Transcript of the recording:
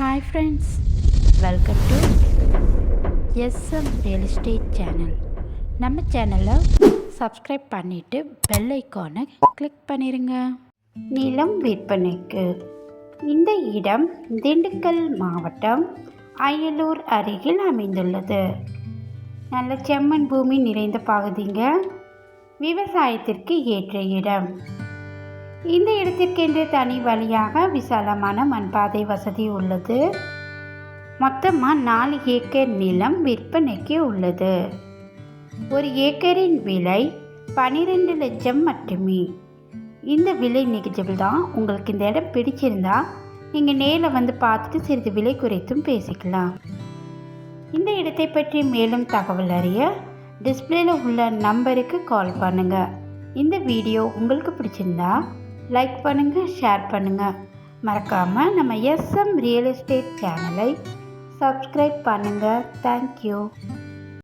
Hi friends welcome to SM real estate channel நம்ம சேனலை subscribe பண்ணிவிட்டு பெல் ஐக்கானை கிளிக் பண்ணிடுங்க நிலம் விற்பனைக்கு இந்த இடம் திண்டுக்கல் மாவட்டம் அயலூர் அருகில் அமைந்துள்ளது. நல்ல செம்மண் பூமி நிறைந்த பகுதிங்க. விவசாயத்திற்கு ஏற்ற இடம். இந்த இடத்திற்கென்று தனி வழியாக விசாலமான மண்பாதை வசதி உள்ளது. மொத்தமாக நாலு ஏக்கர் நிலம் விற்பனைக்கு உள்ளது. ஒரு ஏக்கரின் விலை பன்னிரெண்டு லட்சம் மட்டுமே. இந்த விலை நெகிஜபிள் தான். உங்களுக்கு இந்த இடம் பிடிச்சிருந்தா நீங்கள் நேரில் வந்து பார்த்துட்டு சிறிது விலை குறைத்தும் பேசிக்கலாம். இந்த இடத்தை பற்றி மேலும் தகவல் அறிய டிஸ்பிளேல உள்ள நம்பருக்கு கால் பண்ணுங்கள் இந்த வீடியோ உங்களுக்கு பிடிச்சிருந்தா லைக் பண்ணுங்கள் ஷேர் பண்ணுங்கள் மறக்காமல் நம்ம எஸ்எம் ரியல் எஸ்டேட் சேனலை சப்ஸ்கிரைப் பண்ணுங்கள் தேங்க்யூ